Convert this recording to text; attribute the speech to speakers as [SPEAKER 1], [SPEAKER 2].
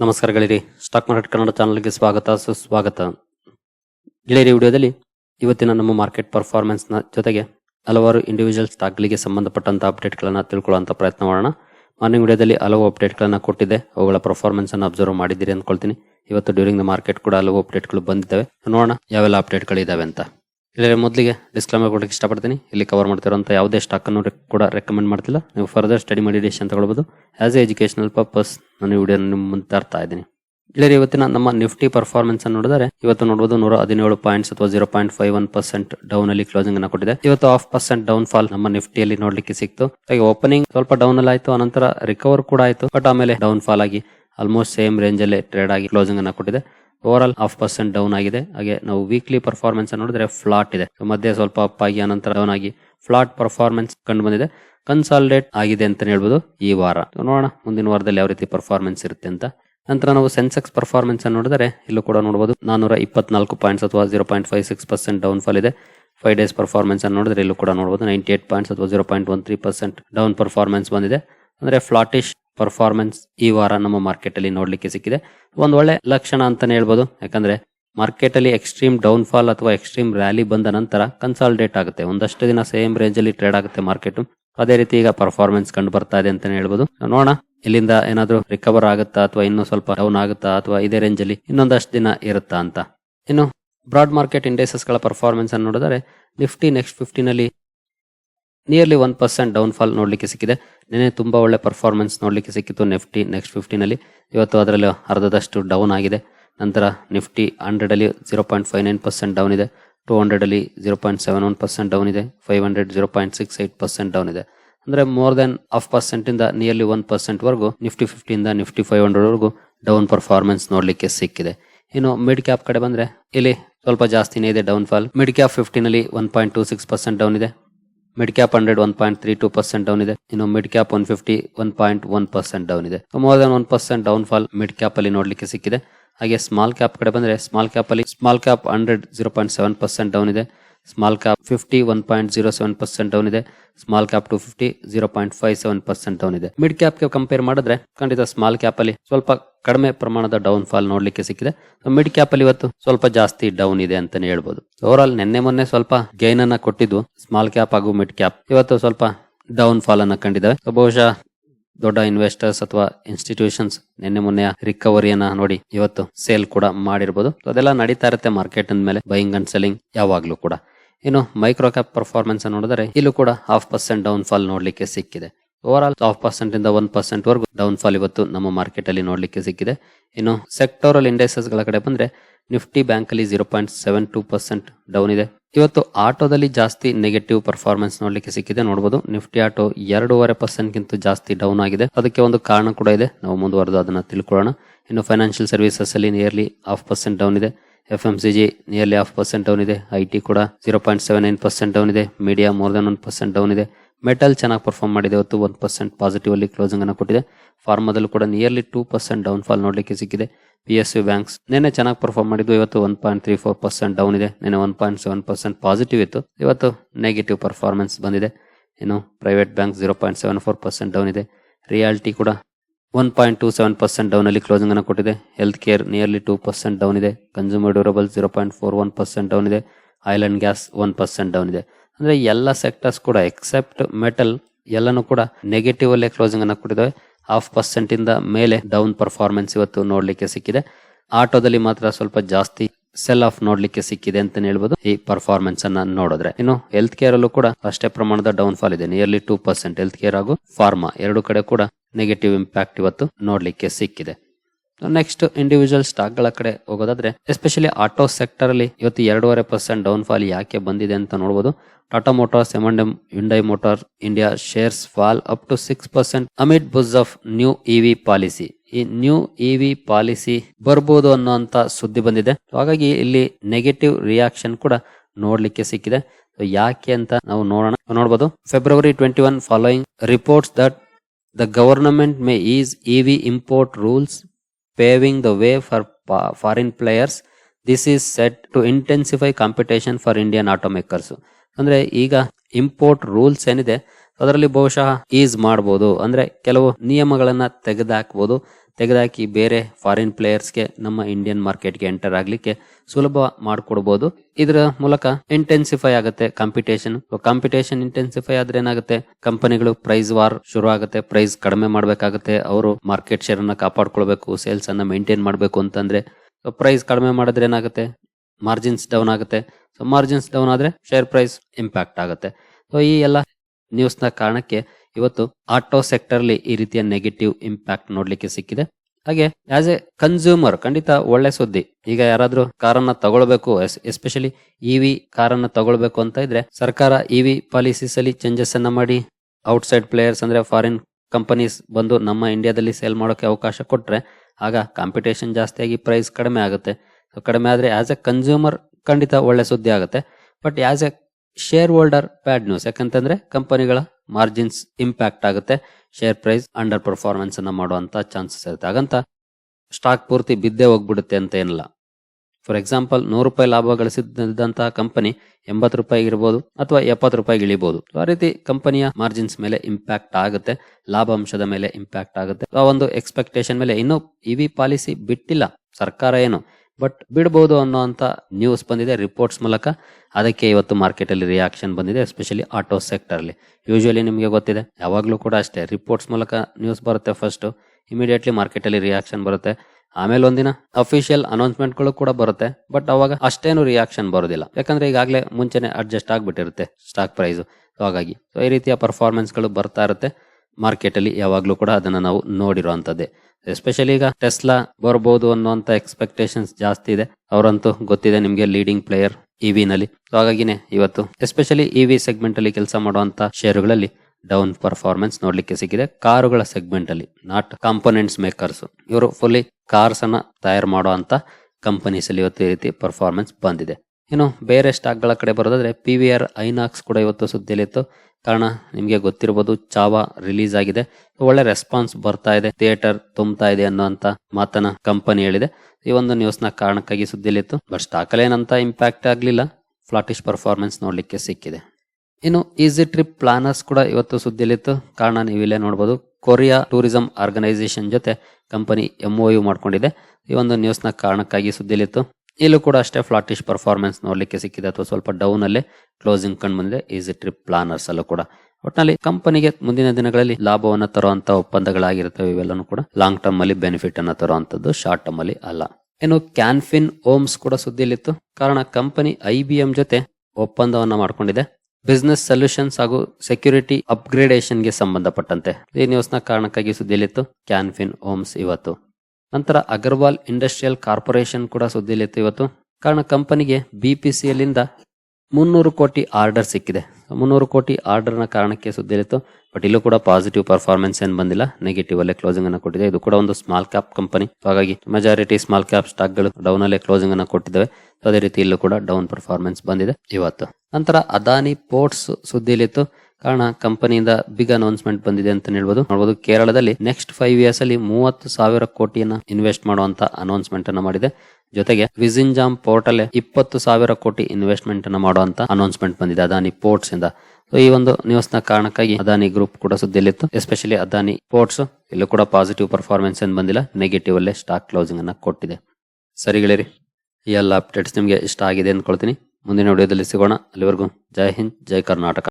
[SPEAKER 1] ನಮಸ್ಕಾರ stock market Kannada ಚಾನಲ್ಗೆ ಸ್ವಾಗತ, ಸುಸ್ವಾಗತ. ಗೆಳೆಯರಿ ವಿಡಿಯೋದಲ್ಲಿ ಇವತ್ತಿನ ನಮ್ಮ ಮಾರ್ಕೆಟ್ ಪರ್ಫಾರ್ಮೆನ್ಸ್ನ ಜೊತೆಗೆ ಹಲವಾರು ಇಂಡಿವಿಜುವಲ್ ಸ್ಟಾಕ್ಗಳಿಗೆ ಸಂಬಂಧಪಟ್ಟಂಥ ಅಪ್ಡೇಟ್ಗಳನ್ನು ತಿಳ್ಕೊಳ್ಳುವಂಥ ಪ್ರಯತ್ನ ಮಾಡೋಣ. ಮಾರ್ನಿಂಗ್ ವಿಡಿಯೋದಲ್ಲಿ ಹಲವು ಅಪ್ಡೇಟ್ಗಳನ್ನು ಕೊಟ್ಟಿದೆ ಅವುಗಳ ಪರ್ಫಾರ್ಮೆನ್ಸನ್ನು ಅಬ್ಸರ್ವ್ ಮಾಡಿದ್ದೀರಿ ಅಂದ್ಕೊಳ್ತೀನಿ. ಇವತ್ತು ಡ್ಯೂರಿಂಗ್ ದ ಮಾರ್ಕೆಟ್ ಕೂಡ ಹಲವು ಅಪ್ಡೇಟ್ಗಳು ಬಂದಿದ್ದಾವೆ. ನೋಡೋಣ ಯಾವೆಲ್ಲ ಅಪ್ಡೇಟ್ಗಳಿದ್ದಾವೆ ಅಂತ. ಇಲ್ಲಿ ಮೊದಲಿಗೆ ಡಿಸ್ಕ್ಲೈಮರ್ ಕೊಡೋಕ್ಕೆ ಇಷ್ಟಪಡ್ತೀನಿ. ಇಲ್ಲಿ ಕವರ್ ಮಾಡ್ತಿರೋಂಥ ಯಾವುದೇ ಸ್ಟಾಕ್ ಅನ್ನು ಕೂಡ ರೆಕಮೆಂಡ್ ಮಾಡ್ತಿಲ್ಲ. ನೀವು ಫರ್ದರ್ ಸ್ಟಡಿ ಮಾಡಿ ಡಿಸಿಷನ್ ತಗೊಳ್ಬೋದು ಆಸ್ ಎ ಎಜುಕೇಶನಲ್ ಪರ್ಪಸ್ ನಾನು ಈ ವಿಡಿಯೋ ನಿಮ್ಮ ಮುಂದೆ ತರ್ತಾ ಇದ್ದೀನಿ. ಇಲ್ಲಿ ಇವತ್ತಿನ ನಮ್ಮ ನಿಫ್ಟಿ ಪರ್ಫಾರ್ಮೆನ್ಸ್ ಅನ್ನು ನೋಡಿದರೆ, ಇವತ್ತು ನೋಡಬಹುದು ನೂರ ಹದಿನೇಳು ಪಾಯಿಂಟ್ಸ್ ಅಥವಾ zero point five one percent down ಅಲ್ಲಿ ಕ್ಲೋಸಿಂಗ್ ಅನ್ನು ಕೊಟ್ಟಿದೆ. ಇವತ್ತು ಹಾಫ್ ಪರ್ಸೆಂಟ್ ಡೌನ್ ಫಾಲ್ ನಮ್ಮ ನಿಫ್ಟಿಯಲ್ಲಿ ನೋಡ್ಲಿಕ್ಕೆ ಸಿಕ್ತು. ಹಾಗೆ ಓಪನಿಂಗ್ ಸ್ವಲ್ಪ ಡೌನ್ ಅಲ್ಲಿ ಆಯಿತು ಅನಂತರ ರಿಕವರ್ ಕೂಡ ಆಯಿತು. ಬಟ್ ಆಮೇಲೆ ಡೌನ್ ಫಾಲ್ ಆಗಿ ಆಲ್ಮೋಸ್ಟ್ ಸೇಮ್ ರೇಂಜ್ ಅಲ್ಲಿ ಟ್ರೇಡ್ ಆಗಿ ಕ್ಲೋಸಿಂಗ್ ಅನ್ನು ಕೊಟ್ಟಿದೆ. Overall half percent down ಆಗಿದೆ. ಹಾಗೆ ನಾವು ವೀಕ್ಲಿ ಪರ್ಫಾರ್ಮೆನ್ಸ್ ನೋಡಿದ್ರೆ ಫ್ಲಾಟ್ ಇದೆ. ಮಧ್ಯೆ ಸ್ವಲ್ಪ ಅಪ್ ಆಗಿ ಅನಂತರ ಡೌನ್ ಆಗಿ ಫ್ಲಾಟ್ ಪರ್ಫಾರ್ಮೆನ್ಸ್ ಕಂಡು ಬಂದಿದೆ. ಕನ್ಸಾಲಿಡೇಟ್ ಆಗಿದೆ ಅಂತ ಹೇಳ್ಬೋದು ಈ ವಾರ. ನೋಡೋಣ ಮುಂದಿನ ವಾರದಲ್ಲಿ ಯಾವ ರೀತಿ ಪರ್ಫಾರ್ಮೆನ್ಸ್ ಇರುತ್ತೆ ಅಂತ. ನಂತರ ನಾವು ಸೆನ್ಸೆಕ್ಸ್ ಪರ್ಫಾರ್ಮೆನ್ಸ್ ಅನ್ನು ನೋಡಿದರೆ ಇಲ್ಲೂ ಕೂಡ ನೋಡಬಹುದು ನಾನೂರ ಇಪ್ಪತ್ನಾಲ್ಕು ಪಾಯಿಂಟ್ಸ್ ಅಥವಾ zero point five six percent down fall ಇದೆ. ಫೈವ್ ಡೇಸ್ ಪರ್ಫಾರ್ಮೆನ್ಸ್ ಅನ್ನು ನೋಡಿದ್ರೆ ಇಲ್ಲೂ ಕೂಡ ನೋಡಬಹುದು ನೈಂಟಿ ಏಟ್ ಪಾಯಿಂಟ್ಸ್ ಅಥವಾ zero point one three percent down performance ಬಂದಿದೆ. ಅಂದರೆ ಫ್ಲಾಟಿಶ್ ಪರ್ಫಾರ್ಮೆನ್ಸ್ ಈ ವಾರ ನಮ್ಮ ಮಾರ್ಕೆಟ್ ಅಲ್ಲಿ ನೋಡ್ಲಿಕ್ಕೆ ಸಿಕ್ಕಿದೆ. ಒಂದು ಒಳ್ಳೆ ಲಕ್ಷಣ ಅಂತಾನೆ ಹೇಳ್ಬೋದು. ಯಾಕಂದ್ರೆ ಮಾರ್ಕೆಟ್ ಅಲ್ಲಿ ಎಕ್ಸ್ಟ್ರೀಮ್ ಡೌನ್ ಫಾಲ್ ಅಥವಾ ಎಕ್ಸ್ಟ್ರೀಮ್ ರ್ಯಾಲಿ ಬಂದ ನಂತರ ಕನ್ಸಾಲಿಡೇಟ್ ಆಗುತ್ತೆ. ಒಂದಷ್ಟು ದಿನ ಸೇಮ್ ರೇಂಜ್ ಅಲ್ಲಿ ಟ್ರೇಡ್ ಆಗುತ್ತೆ ಮಾರ್ಕೆಟ್ ಅದೇ ರೀತಿ ಈಗ ಪರ್ಫಾರ್ಮೆನ್ಸ್ ಕಂಡು ಬರ್ತಾ ಇದೆ ಅಂತಾನೆ ಹೇಳ್ಬೋದು. ನೋಡೋಣ, ಇಲ್ಲಿಂದ ಏನಾದ್ರೂ ರಿಕವರ್ ಆಗುತ್ತಾ ಅಥವಾ ಇನ್ನೂ ಸ್ವಲ್ಪ ಡೌನ್ ಆಗುತ್ತಾ ಅಥವಾ ಇದೇ ರೇಂಜ್ ಅಲ್ಲಿ ಇನ್ನೊಂದಷ್ಟು ದಿನ ಇರುತ್ತಾ ಅಂತ. ಇನ್ನು ಬ್ರಾಡ್ ಮಾರ್ಕೆಟ್ ಇಂಡೆಕ್ಸಸ್ಗಳ ಪರ್ಫಾರ್ಮೆನ್ಸ್ ಅನ್ನು ನೋಡಿದರೆ Nifty next ಫಿಫ್ಟಿನಲ್ಲಿ nearly one percent down fall ನೋಡ್ಲಿಕ್ಕೆ ಸಿಕ್ಕಿದೆ. ನಿನ್ನೆ ತುಂಬ ಒಳ್ಳೆ ಪರ್ಫಾರ್ಮೆನ್ಸ್ ನೋಡಲಿಕ್ಕೆ ಸಿಕ್ಕಿತ್ತು ನಿಫ್ಟಿ ನೆಕ್ಸ್ಟ್ ಫಿಫ್ಟಿನಲ್ಲಿ ಇವತ್ತು ಅದರಲ್ಲಿ ಅರ್ಧದಷ್ಟು ಡೌನ್ ಆಗಿದೆ. ನಂತರ Nifty ಹಂಡ್ರೆಡಲ್ಲಿ zero point five nine percent down ಇದೆ. Two ಹಂಡ್ರೆಡಲ್ಲಿ zero point seven one percent down ಇದೆ. Five hundred zero point six eight percent down ಇದೆ. ಅಂದರೆ ಮೋರ್ ದೆನ್ ಹಾಫ್ ಪರ್ಸೆಂಟಿಂದ ನಿಯರ್ಲಿ ಒನ್ ಪರ್ಸೆಂಟ್ವರೆಗೂ ನಿಫ್ಟಿ ಫಿಫ್ಟಿಯಿಂದ ನಿಫ್ಟಿ ಫೈವ್ ಹಂಡ್ರೆಡ್ವರೆಗೂ ಡೌನ್ ಪರ್ಫಾರ್ಮೆನ್ಸ್ ನೋಡಲಿಕ್ಕೆ ಸಿಕ್ಕಿದೆ. ಇನ್ನು ಮಿಡ್ ಕ್ಯಾಪ್ ಕಡೆ ಬಂದರೆ, ಇಲ್ಲಿ ಸ್ವಲ್ಪ ಜಾಸ್ತಿನೇ ಇದೆ down fall mid cap ಫಿಫ್ಟಿನಲ್ಲಿ one point two six percent down ಇದೆ. Mid cap hundred one point three two percent down ಇದೆ. ಇನ್ನು mid cap one fifty one point one percent down ಇದೆ. More than one percent down fall mid cap ಅಲ್ಲಿ ನೋಡ್ಲಿಕ್ಕೆ ಸಿಕ್ಕಿದೆ. ಹಾಗೆ small cap ಕಡೆ ಬಂದ್ರೆ ಸ್ಮಾಲ್ ಕ್ಯಾಪ್ ಅಲ್ಲಿ small cap hundred zero point seven percent down ಇದೆ. Small cap fifty one point zero seven percent down ಇದೆ. Small cap two fifty zero point five seven percent down ಇದೆ. Mid ಕ್ಯಾಪ್ಗೆ compare ಮಾಡಿದ್ರೆ, ಖಂಡಿತ small cap ಅಲ್ಲಿ ಸ್ವಲ್ಪ ಕಡಿಮೆ ಪ್ರಮಾಣದ ಡೌನ್ ಫಾಲ್ ನೋಡ್ಲಿಕ್ಕೆ ಸಿಕ್ಕಿದೆ. ಮಿಡ್ ಕ್ಯಾಪ್ ಅಲ್ಲಿ ಇವತ್ತು ಸ್ವಲ್ಪ ಜಾಸ್ತಿ ಡೌನ್ ಇದೆ ಅಂತಾನೆ ಹೇಳ್ಬೋದು. ಓವರ್ ಆಲ್ ನಿನ್ನೆ ಮೊನ್ನೆ ಸ್ವಲ್ಪ ಗೈನ್ ಅನ್ನ ಕೊಟ್ಟಿದ್ದು ಸ್ಮಾಲ್ ಕ್ಯಾಪ್ ಹಾಗೂ ಮಿಡ್ ಕ್ಯಾಪ್ ಇವತ್ತು ಸ್ವಲ್ಪ ಡೌನ್ ಫಾಲ್ ಅನ್ನ ಕಂಡಿದ್ದಾವೆ ಬಹುಶಃ ದೊಡ್ಡ ಇನ್ವೆಸ್ಟರ್ಸ್ ಅಥವಾ ಇನ್ಸ್ಟಿಟ್ಯೂಷನ್ಸ್ ನಿನ್ನೆ ಮೊನ್ನೆ ರಿಕವರಿಯನ್ನ ನೋಡಿ ಇವತ್ತು ಸೇಲ್ ಕೂಡ ಮಾಡಿರ್ಬೋದು. ಅದೆಲ್ಲ ನಡೀತಾ ಇರುತ್ತೆ ಮಾರ್ಕೆಟ್ ಮೇಲೆ ಬೈಯಿಂಗ್ ಅಂಡ್ ಸೆಲ್ಲಿಂಗ್ ಯಾವಾಗ್ಲೂ ಕೂಡ. ಇನ್ನು ಮೈಕ್ರೋ ಕ್ಯಾಪ್ ಪರ್ಫಾರ್ಮೆನ್ಸ್ ನೋಡಿದರೆ ಇಲ್ಲೂ ಕೂಡ ಹಾಫ್ ಪರ್ಸೆಂಟ್ ಡೌನ್ ಫಾಲ್ ನೋಡ್ಲಿಕ್ಕೆ ಸಿಕ್ಕಿದೆ. ಓವರ್ ಆಲ್ ಹಾಫ್ ಪರ್ಸೆಂಟ್ ಇಂದ ಒನ್ ಪರ್ಸೆಂಟ್ ವರೆಗೂ ಡೌನ್ ಫಾಲ್ ಇವತ್ತು ನಮ್ಮ ಮಾರ್ಕೆಟ್ ಅಲ್ಲಿ ನೋಡ್ಲಿಕ್ಕೆ ಸಿಕ್ಕಿದೆ. ಇನ್ನು ಸೆಕ್ಟೋರಲ್ ಇಂಡೆಕ್ಸಸ್ಗಳ ಕಡೆ ಬಂದ್ರೆ ನಿಫ್ಟಿ ಬ್ಯಾಂಕ್ ಅಲ್ಲಿ zero point seven two percent down ಇದೆ. ಇವತ್ತು ಆಟೋದಲ್ಲಿ ಜಾಸ್ತಿ ನೆಗೆಟಿವ್ ಪರ್ಫಾರ್ಮೆನ್ಸ್ ನೋಡ್ಲಿಕ್ಕೆ ಸಿಕ್ಕಿದೆ. ನೋಡಬಹುದು ನಿಫ್ಟಿ ಆಟೋ ಎರಡೂವರೆ ಪರ್ಸೆಂಟ್ ಗಿಂತ ಜಾಸ್ತಿ ಡೌನ್ ಆಗಿದೆ. ಅದಕ್ಕೆ ಒಂದು ಕಾರಣ ಕೂಡ ಇದೆ. ನಾವು ಮುಂದುವರೆದು ಅದನ್ನ ತಿಳ್ಕೊಳ್ಳೋಣ. ಇನ್ನು ಫೈನಾನ್ಷಿಯಲ್ ಸರ್ವಿಸಸ್ ಅಲ್ಲಿ ನಿಯರ್ಲಿ ಹಾಫ್ ಪರ್ಸೆಂಟ್ ಡೌನ್ ಇದೆ. F M C G nearly half percent down ಇದೆ. ಐ ಟಿ ಕೂಡ zero point seven nine percent down ಇದೆ. Media more than one percent down ಇದೆ. ಮೆಟಲ್ ಚೆನ್ನಾಗಿ ಪರ್ಫಾರ್ಮ್ ಮಾಡಿದೆ. ಇವತ್ತು ಒಂದು ಪರ್ಸೆಂಟ್ ಪಾಸಿಟಿವ್ ಅಲ್ಲಿ ಕ್ಲೋಸಿಂಗ್ ಅನ್ನು ಕೊಟ್ಟಿದೆ. ಫಾರ್ಮದಲ್ಲೂ ಕೂಡ nearly two percent down fall ನೋಡಲಿಕ್ಕೆ ಸಿಕ್ಕಿದೆ. ಪಿ ಎಸ್ ಯು ಬ್ಯಾಂಕ್ಸ್ ನಿನ್ನೆ ಚೆನ್ನಾಗಿ ಪರ್ಫಾರ್ಮ್ ಮಾಡಿದ್ದು. ಇವತ್ತು one point three four percent down ಇದೆ. ನಿನ್ನೆ one point seven percent positive ಇತ್ತು. ಇವತ್ತು ನೆಗೆಟಿವ್ ಪರ್ಫಾರ್ಮೆನ್ಸ್ ಬಂದಿದೆ. ಇನ್ನು private bank zero point seven four percent down ಇದೆ. ರಿಯಾಲಿಟಿ ಕೂಡ one point two seven percent down ಅಲ್ಲಿ ಕ್ಲೋಸಿಂಗ್ ಅನ್ನು ಕೊಟ್ಟಿದೆ. Health care nearly two percent down ಇದೆ. Consumer durable zero point four one percent down ಇದೆ. And gas one percent down ಇದೆ. ಅಂದ್ರೆ ಎಲ್ಲ ಸೆಕ್ಟರ್ಸ್ ಕೂಡ ಎಕ್ಸೆಪ್ಟ್ ಮೆಟಲ್ ಎಲ್ಲನೂ ಕೂಡ ನೆಗೆಟಿವ್ ಅಲ್ಲೇ ಕ್ಲೋಸಿಂಗ್ ಅನ್ನು ಕೊಟ್ಟಿದ್ದಾವೆ. ಹಾಫ್ ಪರ್ಸೆಂಟ್ ಇಂದ ಮೇಲೆ ಡೌನ್ ಪರ್ಫಾರ್ಮೆನ್ಸ್ ಇವತ್ತು ನೋಡ್ಲಿಕ್ಕೆ ಸಿಕ್ಕಿದೆ. ಆಟೋದಲ್ಲಿ ಮಾತ್ರ ಸ್ವಲ್ಪ ಜಾಸ್ತಿ ಸೆಲ್ ಆಫ್ ನೋಡ್ಲಿಕ್ಕೆ ಸಿಕ್ಕಿದೆ ಅಂತ ಹೇಳ್ಬೋದು. ಈ ಪರ್ಫಾರ್ಮೆನ್ಸ್ ಅನ್ನ ನೋಡಿದ್ರೆ. ಇನ್ನು ಹೆಲ್ತ್ ಕೇರ್ ಅಲ್ಲೂ ಕೂಡ ಅಷ್ಟೇ ಪ್ರಮಾಣದ ಡೌನ್ ಫಾಲ್ ಇದೆ. Nearly two percent health care ಹಾಗೂ ಫಾರ್ಮಾ ಎರಡು ಕಡೆ ಕೂಡ ನೆಗೆಟಿವ್ ಇಂಪ್ಯಾಕ್ಟ್ ಇವತ್ತು ನೋಡ್ಲಿಕ್ಕೆ ಸಿಕ್ಕಿದೆ. ನೆಕ್ಸ್ಟ್ ಇಂಡಿವಿಜುವಲ್ ಸ್ಟಾಕ್ಗಳ ಕಡೆ ಹೋಗೋದಾದ್ರೆ ಎಸ್ಪೆಷಲಿ ಆಟೋ ಸೆಕ್ಟರ್ ಅಲ್ಲಿ ಇವತ್ತು ಎರಡೂವರೆ ಪರ್ಸೆಂಟ್ ಡೌನ್ ಫಾಲ್ ಯಾಕೆ ಬಂದಿದೆ ಅಂತ ನೋಡಬಹುದು Tata Motors M Hyundai Motor India shares fall up to six percent amid buzz of new EV policy ಈ ನ್ಯೂ ಇವಿ ಪಾಲಿಸಿ ಬರ್ಬೋದು ಅನ್ನುವಂತ ಸುದ್ದಿ ಬಂದಿದೆ. ಹಾಗಾಗಿ ಇಲ್ಲಿ ನೆಗೆಟಿವ್ ರಿಯಾಕ್ಷನ್ ಕೂಡ ನೋಡ್ಲಿಕ್ಕೆ ಸಿಕ್ಕಿದೆ. ಯಾಕೆ ಅಂತ ನಾವು ನೋಡೋಣ. ನೋಡಬಹುದು February twenty one following reports that the government may ease EV import rules paving the way for foreign players this is set to intensify competition for Indian automakers ಅಂದ್ರೆ ಈಗ ಇಂಪೋರ್ಟ್ ರೂಲ್ಸ್ ಏನಿದೆ, ಅದರಲ್ಲಿ ಬಹುಶಃ ಈಸ್ ಮಾಡಬಹುದು ಅಂದ್ರೆ ಕೆಲವು ನಿಯಮಗಳನ್ನ ತೆಗೆದುಹಾಕ್ಬಹುದು ತೆಗೆದುಹಾಕಿ ಬೇರೆ ಫಾರಿನ್ ಪ್ಲೇಯರ್ಸ್ಗೆ ನಮ್ಮ ಇಂಡಿಯನ್ ಮಾರ್ಕೆಟ್ಗೆ ಎಂಟರ್ ಆಗಲಿಕ್ಕೆ ಸುಲಭ ಮಾಡಿಕೊಡ್ಬೋದು. ಇದರ ಮೂಲಕ ಇಂಟೆನ್ಸಿಫೈ ಆಗುತ್ತೆ ಕಾಂಪಿಟೇಷನ್ ಕಾಂಪಿಟೇಷನ್ ಇಂಟೆನ್ಸಿಫೈ ಆದ್ರೆ ಏನಾಗುತ್ತೆ? ಕಂಪನಿಗಳು ಪ್ರೈಸ್ ವಾರ್ ಶುರು ಆಗುತ್ತೆ ಪ್ರೈಸ್ ಕಡಿಮೆ ಮಾಡಬೇಕಾಗುತ್ತೆ, ಅವರು ಮಾರ್ಕೆಟ್ ಶೇರ್ ಅನ್ನ ಕಾಪಾಡ್ಕೊಳ್ಬೇಕು ಸೇಲ್ಸ್ ಅನ್ನ ಮೇಂಟೈನ್ ಮಾಡಬೇಕು ಅಂತಂದ್ರೆ. ಪ್ರೈಸ್ ಕಡಿಮೆ ಮಾಡಿದ್ರೆ ಏನಾಗುತ್ತೆ? ಮಾರ್ಜಿನ್ಸ್ ಡೌನ್ ಆಗುತ್ತೆ. ಸೊ ಮಾರ್ಜಿನ್ಸ್ ಡೌನ್ ಆದ್ರೆ ಶೇರ್ ಪ್ರೈಸ್ ಇಂಪ್ಯಾಕ್ಟ್ ಆಗುತ್ತೆ. ಸೊ ಈ ಎಲ್ಲ ನ್ಯೂಸ್ನ ಕಾರಣಕ್ಕೆ ಇವತ್ತು ಆಟೋ ಸೆಕ್ಟರ್ ಅಲ್ಲಿ ಈ ರೀತಿಯ ನೆಗೆಟಿವ್ ಇಂಪ್ಯಾಕ್ಟ್ ನೋಡ್ಲಿಕ್ಕೆ ಸಿಕ್ಕಿದೆ. ಹಾಗೆ ಆಸ್ ಎ ಕನ್ಸ್ಯೂಮರ್ ಖಂಡಿತ ಒಳ್ಳೆ ಸುದ್ದಿ. ಈಗ ಯಾರಾದ್ರೂ ಕಾರನ್ನ ತಗೊಳ್ಬೇಕು ಎಸ್ಪೆಷಲಿ ಇವಿ ಕಾರನ್ನ ತಗೊಳ್ಬೇಕು ಅಂತ ಇದ್ರೆ ಸರ್ಕಾರ ಇವಿ ಪಾಲಿಸೀಸ್ ಅಲ್ಲಿ ಚೇಂಜಸ್ ಅನ್ನ ಮಾಡಿ ಔಟ್ಸೈಡ್ ಪ್ಲೇಯರ್ಸ್ ಅಂದ್ರೆ ಫಾರಿನ್ ಕಂಪನೀಸ್ ಬಂದು ನಮ್ಮ ಇಂಡಿಯಾದಲ್ಲಿ ಸೇಲ್ ಮಾಡೋಕೆ ಅವಕಾಶ ಕೊಟ್ರೆ ಆಗ ಕಾಂಪಿಟೇಷನ್ ಜಾಸ್ತಿ ಆಗಿ ಪ್ರೈಸ್ ಕಡಿಮೆ ಆಗುತ್ತೆ. ಸೊ ಕಡಿಮೆ ಆದ್ರೆ ಆಸ್ ಎ ಕನ್ಸ್ಯೂಮರ್ ಖಂಡಿತ ಒಳ್ಳೆ ಸುದ್ದಿ ಆಗುತ್ತೆ. But as a shareholder bad news ಯಾಕಂತಂದ್ರೆ ಕಂಪನಿಗಳ ಮಾರ್ಜಿನ್ಸ್ ಇಂಪ್ಯಾಕ್ಟ್ ಆಗುತ್ತೆ. ಶೇರ್ ಪ್ರೈಸ್ ಅಂಡರ್ ಪರ್ಫಾರ್ಮೆನ್ಸ್ ಅನ್ನ ಮಾಡುವಂತ ಚಾನ್ಸಸ್ ಇರುತ್ತೆ. ಹಾಗಂತ ಸ್ಟಾಕ್ ಪೂರ್ತಿ ಬಿದ್ದೇ ಹೋಗ್ಬಿಡುತ್ತೆ ಅಂತ ಏನಿಲ್ಲ. ಫಾರ್ ಎಕ್ಸಾಂಪಲ್, ನೂರು ರೂಪಾಯಿ ಲಾಭ ಗಳಿಸಿದಂತಹ ಕಂಪನಿ ಎಂಬತ್ತು ರೂಪಾಯಿ ಇರ್ಬೋದು ಅಥವಾ ಎಪ್ಪತ್ತು ರೂಪಾಯಿಗೆ ಇಳಿಬಹುದು ಆ ರೀತಿ ಕಂಪನಿಯ ಮಾರ್ಜಿನ್ಸ್ ಮೇಲೆ ಇಂಪ್ಯಾಕ್ಟ್ ಆಗುತ್ತೆ. ಲಾಭಾಂಶದ ಮೇಲೆ ಇಂಪ್ಯಾಕ್ಟ್ ಆಗುತ್ತೆ. ಆ ಒಂದು ಎಕ್ಸ್ಪೆಕ್ಟೇಷನ್ ಮೇಲೆ ಇನ್ನು ಇವಿ ಪಾಲಿಸಿ ಬಿಟ್ಟಿಲ್ಲ. ಸರ್ಕಾರ ಏನು ಬಟ್ ಬಿಡಬಹುದು ಅನ್ನೋಂತ ನ್ಯೂಸ್ ಬಂದಿದೆ ರಿಪೋರ್ಟ್ಸ್ ಮೂಲಕ. ಅದಕ್ಕೆ ಇವತ್ತು ಮಾರ್ಕೆಟ್ ಅಲ್ಲಿ ರಿಯಾಕ್ಷನ್ ಬಂದಿದೆ ಎಸ್ಪೆಷಲಿ ಆಟೋ ಸೆಕ್ಟರ್ ಅಲ್ಲಿ. ಯೂಶುವಲಿ ನಿಮಗೆ ಗೊತ್ತಿದೆ, ಯಾವಾಗಲೂ ಕೂಡ ಅಷ್ಟೇ ರಿಪೋರ್ಟ್ಸ್ ಮೂಲಕ ನ್ಯೂಸ್ ಬರುತ್ತೆ ಫಸ್ಟ್ ಇಮಿಡಿಯೇಟ್ಲಿ ಮಾರ್ಕೆಟ್ ಅಲ್ಲಿ ರಿಯಾಕ್ಷನ್ ಬರುತ್ತೆ. ಆಮೇಲೆ ಒಂದಿನ ಅಫಿಷಿಯಲ್ ಅನೌನ್ಸ್ಮೆಂಟ್ಗಳು ಕೂಡ ಬರುತ್ತೆ ಬಟ್ ಅವಾಗ ಅಷ್ಟೇನು ರಿಯಾಕ್ಷನ್ ಬರೋದಿಲ್ಲ. ಯಾಕಂದ್ರೆ ಈಗಾಗಲೇ ಮುಂಚೆನೆ ಅಡ್ಜಸ್ಟ್ ಆಗಿಬಿಟ್ಟಿರುತ್ತೆ ಸ್ಟಾಕ್ ಪ್ರೈಸ್ ಹಾಗಾಗಿ ಸೊ ಈ ರೀತಿಯ ಪರ್ಫಾರ್ಮೆನ್ಸ್ಗಳು ಬರ್ತಾ ಇರುತ್ತೆ. ಮಾರ್ಕೆಟ್ ಅಲ್ಲಿ ಯಾವಾಗ್ಲೂ ಕೂಡ ಅದನ್ನ ನಾವು ನೋಡಿರುವಂಥದ್ದೇ ಎಸ್ಪೆಷಲಿ ಈಗ ಟೆಸ್ಲಾ ಬರ್ಬೋದು ಅನ್ನುವಂತ ಎಕ್ಸ್ಪೆಕ್ಟೇಷನ್ಸ್ ಜಾಸ್ತಿ ಇದೆ. ಅವರಂತೂ ಗೊತ್ತಿದೆ ನಿಮಗೆ ಲೀಡಿಂಗ್ ಪ್ಲೇಯರ್ ಇವಿ ನಲ್ಲಿ. So, ಹಾಗಾಗಿನೇ ಇವತ್ತು ಎಸ್ಪೆಷಲಿ ಇವಿ ಸೆಗ್ಮೆಂಟ್ ಅಲ್ಲಿ ಕೆಲಸ ಮಾಡುವಂತ ಷೇರುಗಳಲ್ಲಿ ಡೌನ್ ಪರ್ಫಾರ್ಮೆನ್ಸ್ ನೋಡಲಿಕ್ಕೆ ಸಿಕ್ಕಿದೆ. ಕಾರುಗಳ ಸೆಗ್ಮೆಂಟ್ ಅಲ್ಲಿ ನಾಟ್ ಕಾಂಪೋನೆಂಟ್ಸ್ ಮೇಕರ್ಸ್ ಇವರು ಫುಲ್ಲಿ ಕಾರ್ಸ್ ಅನ್ನ ತಯಾರು ಮಾಡುವಂತ ಕಂಪನೀಸ್ ಅಲ್ಲಿ ಇವತ್ತು ಈ ರೀತಿ ಪರ್ಫಾರ್ಮೆನ್ಸ್ ಬಂದಿದೆ. ಇನ್ನು ಬೇರೆ ಸ್ಟಾಕ್ಗಳ ಕಡೆ ಬರೋದಾದ್ರೆ ಪಿ ವಿ ಆರ್ ಐನಾಕ್ಸ್ ಕೂಡ ಇವತ್ತು ಸುದ್ದಿಯಲ್ಲಿತ್ತು. ಕಾರಣ ನಿಮಗೆ ಗೊತ್ತಿರಬಹುದು ಚಾವಾ ರಿಲೀಸ್ ಆಗಿದೆ. ಒಳ್ಳೆ ರೆಸ್ಪಾನ್ಸ್ ಬರ್ತಾ ಇದೆ. ಥಿಯೇಟರ್ ತುಂಬ್ತಾ ಇದೆ ಅನ್ನುವಂತ ಮಾತನ್ನ ಕಂಪನಿ ಹೇಳಿದೆ. ಈ ಒಂದು ನ್ಯೂಸ್ನ ಕಾರಣಕ್ಕಾಗಿ ಸುದ್ದಿಲಿತ್ತು ಬಟ್ ಸ್ಟಾಕ್ ಏನಂತ ಇಂಪ್ಯಾಕ್ಟ್ ಆಗ್ಲಿಲ್ಲ. ಫ್ಲಾಟಿಶ್ ಪರ್ಫಾರ್ಮೆನ್ಸ್ ನೋಡ್ಲಿಕ್ಕೆ ಸಿಕ್ಕಿದೆ. ಇನ್ನು ಈಸಿ ಟ್ರಿಪ್ ಪ್ಲಾನರ್ಸ್ ಕೂಡ ಇವತ್ತು ಸುದ್ದಿಲಿತ್ತು ಕಾರಣ ನೀವು ಇಲ್ಲೇ ನೋಡಬಹುದು ಕೊರಿಯಾ ಟೂರಿಸಂ ಆರ್ಗನೈಸೇಷನ್ ಜೊತೆ ಕಂಪನಿ ಎಂಒಯು ಮಾಡ್ಕೊಂಡಿದೆ. ಈ ಒಂದು ನ್ಯೂಸ್ನ ಕಾರಣಕ್ಕಾಗಿ ಸುದ್ದಿಯಲ್ಲಿತ್ತು. ಇಲ್ಲೂ ಕೂಡ ಅಷ್ಟೇ ಫ್ಲಾಟಿಶ್ ಪರ್ಫಾರ್ಮೆನ್ಸ್ ನೋಡಲಿಕ್ಕೆ ಸಿಕ್ಕಿದೆ ಅಥವಾ ಸ್ವಲ್ಪ ಡೌನ್ ಅಲ್ಲೇ ಕ್ಲೋಸಿಂಗ್ ಕಂಡು ಬಂದಿದೆ ಈಸಿ ಟ್ರಿಪ್ ಪ್ಲಾನರ್ಸ್ ಅಲ್ಲೂ ಕೂಡ. ಒಟ್ಟಿನಲ್ಲಿ ಕಂಪನಿಗೆ ಮುಂದಿನ ದಿನಗಳಲ್ಲಿ ಲಾಭವನ್ನು ತರುವಂತಹ ಒಪ್ಪಂದಗಳಾಗಿರ್ತವೆ, ಇವೆಲ್ಲನೂ ಕೂಡ ಲಾಂಗ್ ಟರ್ಮ್ ಅಲ್ಲಿ ಬೆನಿಫಿಟ್ ಅನ್ನ ತರುವಂತದ್ದು ಶಾರ್ಟ್ ಟರ್ಮ್ ಅಲ್ಲಿ ಅಲ್ಲ. ಇನ್ನು ಕ್ಯಾನ್ಫಿನ್ ಓಮ್ಸ್ ಕೂಡ ಸುದ್ದಿಯಲ್ಲಿತ್ತು. ಕಾರಣ ಕಂಪನಿ ಐ ಬಿ ಎಂ ಜೊತೆ ಒಪ್ಪಂದವನ್ನ ಮಾಡಿಕೊಂಡಿದೆ. ಬಿಸ್ನೆಸ್ ಸೊಲ್ಯೂಷನ್ಸ್ ಹಾಗೂ ಸೆಕ್ಯೂರಿಟಿ ಅಪ್ಗ್ರೇಡೇಷನ್ಗೆ ಸಂಬಂಧಪಟ್ಟಂತೆ. ಈ ನ್ಯೂಸ್ನ ಕಾರಣಕ್ಕಾಗಿ ಸುದ್ದಿಯಲ್ಲಿತ್ತು. ಕ್ಯಾನ್ಫಿನ್ ಓಮ್ಸ್ ಇವತ್ತು. ನಂತರ ಅಗರ್ವಾಲ್ ಇಂಡಸ್ಟ್ರಿಯಲ್ ಕಾರ್ಪೊರೇಷನ್ ಕೂಡ ಸುದ್ದಿಲಿತ್ತು ಇವತ್ತು. ಕಾರಣ ಕಂಪನಿಗೆ ಬಿ ಪಿ ಸಿ ಎಲ್ಲಿಂದ ಮುನ್ನೂರು ಕೋಟಿ ಆರ್ಡರ್ ಸಿಕ್ಕಿದೆ. ಮುನ್ನೂರು ಕೋಟಿ ಆರ್ಡರ್ನ ಕಾರಣಕ್ಕೆ ಸುದ್ದಿಲಿತ್ತು ಬಟ್ ಇಲ್ಲೂ ಕೂಡ ಪಾಸಿಟಿವ್ ಪರ್ಫಾರ್ಮೆನ್ಸ್ ಏನು ಬಂದಿಲ್ಲ. ನೆಗೆಟಿವ್ ಅಲ್ಲೇ ಕ್ಲೋಸಿಂಗ್ ಅನ್ನು ಕೊಟ್ಟಿದೆ. ಇದು ಕೂಡ ಒಂದು ಸ್ಮಾಲ್ ಕ್ಯಾಪ್ ಕಂಪನಿ ಹಾಗಾಗಿ ಮೆಜಾರಿಟಿ ಸ್ಮಾಲ್ ಕ್ಯಾಪ್ ಸ್ಟಾಕ್ಗಳು ಡೌನ್ ಅಲ್ಲೇ ಕ್ಲೋಸಿಂಗ್ ಅನ್ನು ಕೊಟ್ಟಿದ್ದಾವೆ. ಅದೇ ರೀತಿ ಇಲ್ಲೂ ಕೂಡ ಡೌನ್ ಪರ್ಫಾರ್ಮೆನ್ಸ್ ಬಂದಿದೆ ಇವತ್ತು. ನಂತರ ಅದಾನಿ ಪೋರ್ಟ್ಸ್ ಸುದ್ದಿಯಲ್ಲಿತ್ತು. ಕಾರಣ ಕಂಪನಿಯಿಂದ ಬಿಗ್ ಅನೌನ್ಸ್ಮೆಂಟ್ ಬಂದಿದೆ ಅಂತ ಹೇಳ್ಬೋದು. ನೋಡಬಹುದು ಕೇರಳದಲ್ಲಿ ನೆಕ್ಸ್ಟ್ ಫೈವ್ ಇಯರ್ಸ್ ಅಲ್ಲಿ ಮೂವತ್ತು ಸಾವಿರ ಕೋಟಿಯನ್ನ ಇನ್ವೆಸ್ಟ್ ಮಾಡುವಂತ ಅನೌನ್ಸ್ಮೆಂಟ್ ಅನ್ನ ಮಾಡಿದೆ. ಜೊತೆಗೆ ವಿಸಿಂಜಾಮ್ ಪೋರ್ಟ್ ಅಲ್ಲೇ ಇಪ್ಪತ್ತು ಸಾವಿರ ಕೋಟಿ ಇನ್ವೆಸ್ಟ್ಮೆಂಟ್ ಅನ್ನ ಮಾಡುವಂತ ಅನೌನ್ಸ್ಮೆಂಟ್ ಬಂದಿದೆ ಅದಾನಿ ಪೋರ್ಟ್ಸ್ ಇಂದ. ಸೊ ಈ ಒಂದು ನ್ಯೂಸ್ನ ಕಾರಣಕ್ಕಾಗಿ ಅದಾನಿ ಗ್ರೂಪ್ ಕೂಡ ಸುದ್ದಿಯಲ್ಲಿತ್ತು. ಎಸ್ಪೆಷಲಿ ಅದಾನಿ ಪೋರ್ಟ್ಸ್ ಇಲ್ಲೂ ಕೂಡ ಪಾಸಿಟಿವ್ ಪರ್ಫಾರ್ಮೆನ್ಸ್ ಏನ್ ಬಂದಿಲ್ಲ. ನೆಗೆಟಿವ್ ಅಲ್ಲೇ ಸ್ಟಾಕ್ ಕ್ಲೋಸಿಂಗ್ ಅನ್ನ ಕೊಟ್ಟಿದೆ. ಸರಿಗಳಿರಿ ಈ ಎಲ್ಲ ಅಪ್ಡೇಟ್ಸ್ ನಿಮಗೆ ಇಷ್ಟ ಆಗಿದೆ ಅಂದ್ಕೊಳ್ತೀನಿ. ಮುಂದಿನ ವಿಡಿಯೋದಲ್ಲಿ ಸಿಗೋಣ. ಅಲ್ಲಿವರೆಗೂ ಜೈ ಹಿಂದ್, ಜೈ ಕರ್ನಾಟಕ.